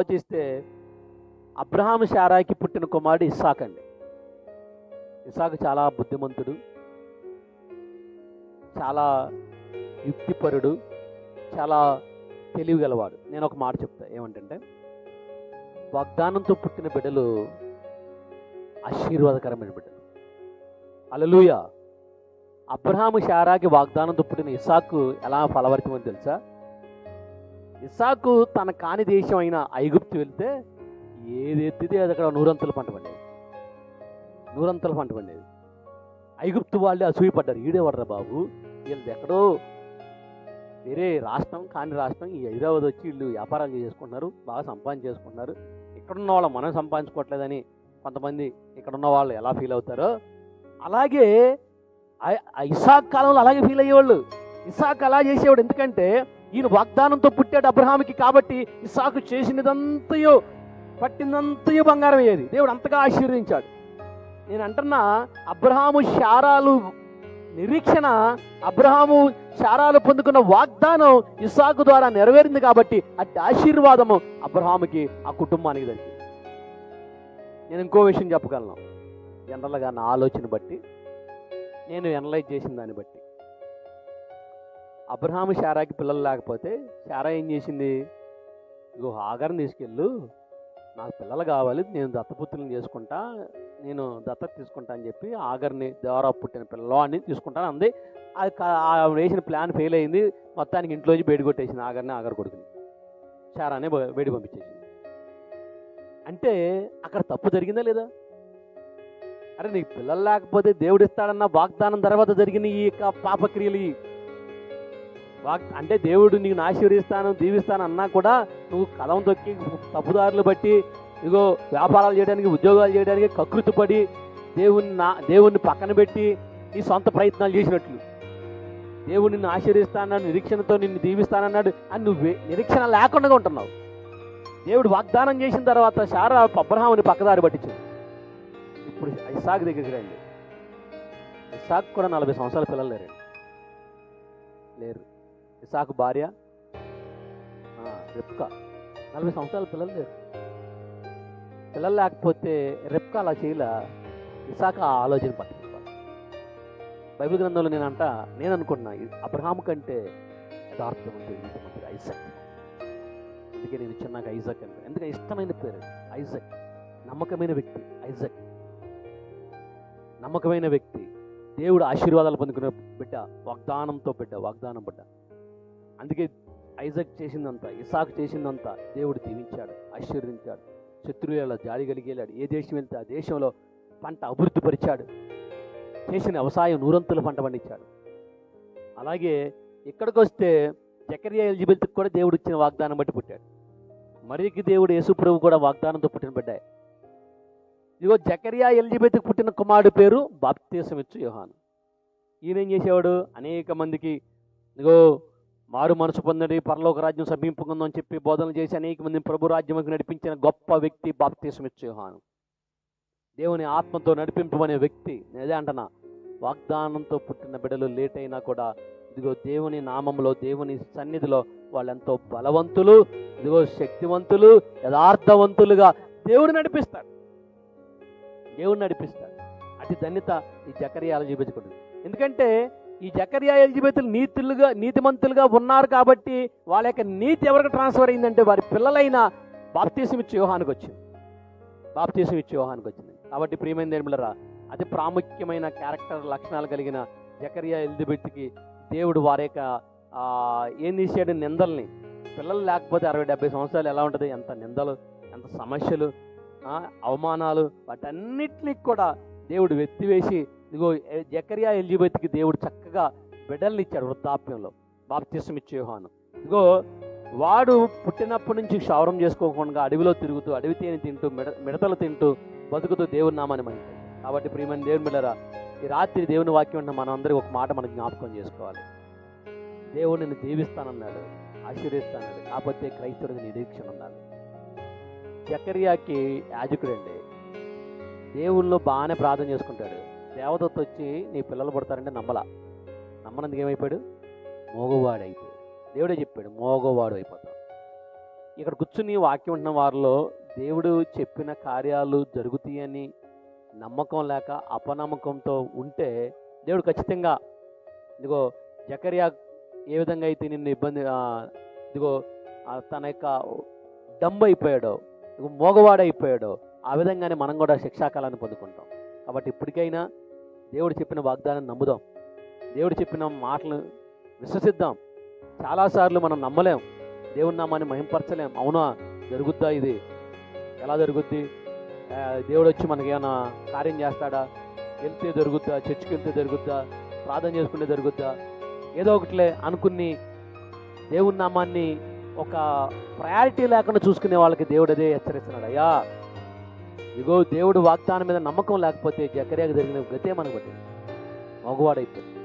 ఆలోచిస్తే అబ్రహాం శారాకి పుట్టిన కుమారుడు ఇస్సాక్ అండి. ఇస్సాక్ చాలా బుద్ధిమంతుడు చాలా యుక్తిపరుడు చాలా తెలివి గలవాడు నేను ఒక మాట చెప్తా ఏమంటే వాగ్దానంతో పుట్టిన బిడ్డలు ఆశీర్వాదకరమైన బిడ్డలు. అలలుయ అబ్రహాము శారాకి వాగ్దానంతో పుట్టిన ఇసాకు ఎలా ఫలవర్తమని తెలుసా? ఇసాకు తన కాని దేశం అయిన ఐగుప్తు వెళ్తే ఏది ఎత్తితే అది అక్కడ నూరంతల పంట పండేది. నూరంతల పంట పండేది. ఐగుప్తు వాళ్ళే అసూయపడ్డారు ఈడేవాడరా బాబు. వీళ్ళది ఎక్కడో వేరే రాష్ట్రం కాని రాష్ట్రం. ఈ హైదరాబాద్ వచ్చి వీళ్ళు వ్యాపారాలు చేసుకుంటున్నారు. బాగా సంపాదన చేసుకుంటున్నారు. ఇక్కడున్న వాళ్ళు మనం సంపాదించుకోవట్లేదని కొంతమంది ఇక్కడ ఉన్న వాళ్ళు ఎలా ఫీల్ అవుతారో. అలాగే ఆ- ఇసాక్ కాలంలో అలాగే ఫీల్ అయ్యేవాళ్ళు. ఇసాక్ అలా చేసేవాడు. ఎందుకంటే ఈయన వాగ్దానంతో పుట్టాడు అబ్రహాముకి కాబట్టి ఇసాకు చేసినదంతయో పట్టిందంతయో బంగారం అయ్యేది దేవుడు అంతగా ఆశీర్వదించాడు. నేను అంటున్నా అబ్రహాము శారాలు నిరీక్షణ అబ్రహాము శారాలు పొందుకున్న వాగ్దానం ఇసాకు ద్వారా నెరవేరింది కాబట్టి అట్టి ఆశీర్వాదము అబ్రహాముకి ఆ కుటుంబానికి దొరికింది నేను ఇంకో విషయం చెప్పగలను. జనరల్గా నా ఆలోచన బట్టి నేను ఎనలైజ్ చేసిన దాన్ని బట్టి. అబ్రహాము శారాకి పిల్లలు లేకపోతే శారా ఏం చేసింది? ఇగో ఆగర్ని తీసుకెళ్ళు. నాకు పిల్లలు కావాలి నేను దత్తపుత్రులను చేసుకుంటా నేను దత్తత తీసుకుంటా అని చెప్పి ఆగర్ని ద్వారా పుట్టిన పిల్లలు తీసుకుంటాను అంది. అది వేసిన ప్లాన్ ఫెయిల్ అయింది. మొత్తానికి ఇంట్లోంచి బయట కొట్టేసింది ఆగర్ని ఆగర్ కొడుకుని. శారానే వేడి బయట పంపించేసింది. అంటే అక్కడ తప్పు జరిగిందా లేదా? అరే నీకు పిల్లలు లేకపోతే దేవుడు ఇస్తాడన్న వాగ్దానం తర్వాత జరిగిన ఈ యొక్క పాపక్రియలు అంటే దేవుడు నీకు ఆశీర్వదిస్తాను దీవిస్తాను అన్నా కూడా నువ్వు కలం తొక్కి తప్పుదారులు బట్టి ఇగో వ్యాపారాలు చేయడానికి ఉద్యోగాలు చేయడానికి కకృతి పడి దేవుని నా దేవుణ్ణి పక్కన పెట్టి నీ సొంత ప్రయత్నాలు చేసినట్లు. దేవుడు నిన్ను ఆశీర్వదిస్తానన్నాడు నిరీక్షణతో నిన్ను దీవిస్తానన్నాడు అని నువ్వు నిరీక్షణ లేకుండా ఉంటున్నావు. దేవుడు వాగ్దానం చేసిన తర్వాత శారా అబ్రహాముని పక్కదారి పట్టించింది ఇప్పుడు ఇసాక్ దగ్గరికి రండి. ఇసాక్ కూడా నలభై సంవత్సరాల పిల్లలు లేరండి. లేరు. ఇసాకు భార్య రెప్కా. నలభై సంవత్సరాల పిల్లలు లేరు. పిల్లలు లేకపోతే రెప్కా అలా చేయలే. ఇసాక ఆ ఆలోచన పట్టించుకోవాలి. బైబిల్ గ్రంథంలో నేను అంట నేను అనుకున్నా అబ్రహాం కంటే యథార్థవంతుడు నీతిమంతుడు ఐజక్. అందుకే నేను చిన్నగా ఐజక్ అంటే ఎందుకంటే ఇష్టమైన పేరు ఐజక్. నమ్మకమైన వ్యక్తి ఐజక్. నమ్మకమైన వ్యక్తి. దేవుడు ఆశీర్వాదాలు పొందుకునే బిడ్డ వాగ్దానంతో బిడ్డ వాగ్దానం బిడ్డ అందుకే ఐజక్ చేసిందంతా ఇసాక్ చేసిందంతా దేవుడు దీవించాడు ఆశీర్వదించాడు. శత్రువుల జాలి కలిగేలాడు ఏ దేశం వెళ్తే ఆ దేశంలో పంట అభివృద్ధి పరిచాడు. చేసిన వ్యవసాయం నూరంతుల పంట పండించాడు. అలాగే ఇక్కడికి వస్తే జకరియా ఎలిజబెత్కి కూడా దేవుడు ఇచ్చిన వాగ్దానం బట్టి పుట్టాడు. మరికి దేవుడు యేసుప్రభు కూడా వాగ్దానంతో పుట్టిన బిడ్డాయి ఇదిగో జకరియా ఎలిజబెత్కి పుట్టిన కుమారుడు పేరు బాప్తీసం ఇచ్చు యోహాను. ఈయన ఏం చేసేవాడు? అనేక మందికి ఇదిగో మారు మనసు పొందండి పరలోక రాజ్యం సమీపకుందని చెప్పి బోధనలు చేసి అనేక మంది ప్రభు రాజ్యంకి నడిపించిన గొప్ప వ్యక్తి బాప్తీసం దేవుని ఆత్మతో నడిపింపమనే వ్యక్తి నేదే అంటనా? వాగ్దానంతో పుట్టిన బిడ్డలు లేట్ అయినా కూడా ఇదిగో దేవుని నామంలో దేవుని సన్నిధిలో వాళ్ళెంతో బలవంతులు ఇదిగో శక్తివంతులు యథార్థవంతులుగా దేవుడు నడిపిస్తాడు దేవుడు నడిపిస్తాడు అతి ధన్యత ఈ జకరియా చూపించకూడదు. ఎందుకంటే ఈ జకరియా ఎలిజబెత్తులు నీతులుగా నీతిమంతులుగా ఉన్నారు కాబట్టి వాళ్ళ యొక్క నీతి ఎవరికి ట్రాన్స్ఫర్ అయిందంటే వారి పిల్లలైన బాప్తీసం ఇచ్చే వ్యూహానికి వచ్చింది. బాప్తీసం ఇచ్చే వ్యూహానికి వచ్చింది. కాబట్టి ప్రియమైన నిర్మలరా అతి ప్రాముఖ్యమైన క్యారెక్టర్ లక్షణాలు కలిగిన జకరియా ఎలిజబెత్కి దేవుడు వారి యొక్క ఏం తీసాడు? నిందల్ని. పిల్లలు లేకపోతే అరవై డెబ్బై సంవత్సరాలు ఎలా ఉంటుంది? ఎంత నిందలు ఎంత సమస్యలు అవమానాలు వాటన్నిటినీ కూడా దేవుడు వెత్తివేసి ఇదిగో జకరియా ఎలిజబెత్కి దేవుడు చక్కగా బిడ్డల్ని ఇచ్చాడు వృద్ధాప్యంలో బాప్తిసం ఇచ్చే ఇదిగో వాడు పుట్టినప్పటి నుంచి క్షౌరం చేసుకోకుండా అడవిలో తిరుగుతూ అడవి తేనె తింటూ మిడ మిడతలు తింటూ బతుకుతూ దేవుని నామాన్ని మహిమ కాబట్టి ప్రియమైన దేవుని బిడ్డరా ఈ రాత్రి దేవుని వాక్యం ఉన్న మనం ఒక మాట మనం జ్ఞాపకం చేసుకోవాలి. దేవుడు నిన్ను దీవిస్తానన్నాడు ఆశీర్వదిస్తానన్నాడు కాకపోతే క్రైస్తవుడికి నిరీక్షణ ఉండాలి. జకరియాకి యాజకుడండి. దేవుళ్ళు బాగానే ప్రార్థన చేసుకుంటాడు. దేవదత్త వచ్చి నీ పిల్లలు పుడతారంటే నమ్మలా. నమ్మనందుకు ఏమైపోయాడు? మోగవాడు అయిపోయాడు. దేవుడే చెప్పాడు మోగవాడు అయిపోతాడు ఇక్కడ కూర్చుని వాక్యం ఉంటున్న వారిలో దేవుడు చెప్పిన కార్యాలు జరుగుతాయని నమ్మకం లేక అపనమ్మకంతో ఉంటే దేవుడు ఖచ్చితంగా ఇదిగో జకర్యా ఏ విధంగా అయితే నిన్ను ఇబ్బంది ఇదిగో తన యొక్క డంబ్ అయిపోయాడో ఇదిగో మోగవాడైపోయాడో ఆ విధంగానే మనం కూడా శిక్షాకాలాన్ని పొందుకుంటాం. కాబట్టి ఇప్పటికైనా దేవుడు చెప్పిన వాగ్దానం నమ్ముదాం. దేవుడు చెప్పిన మాటలు విశ్వసిద్దాం. చాలాసార్లు మనం నమ్మలేం. దేవుని నామాన్ని మహింపరచలేం. అవునా? జరుగుద్దా ఇది? ఎలా జరుగుద్ది? దేవుడు వచ్చి మనకి ఏమైనా కార్యం చేస్తాడా? వెళ్తే జరుగుద్దా? చర్చికి వెళ్తే జరుగుద్దా? ప్రార్థన చేసుకుంటే జరుగుద్దా? ఏదో ఒకటిలే అనుకుని దేవుని నామాన్ని ఒక ప్రయారిటీ లేకుండా చూసుకునే వాళ్ళకి దేవుడు అదే హెచ్చరిస్తున్నాడు. అయ్యా ఇగో దేవుడు వాగ్దానం మీద నమ్మకం లేకపోతే జకర్యాకు జరిగిన గతే మనకు పట్టింది మగవాడైపోయింది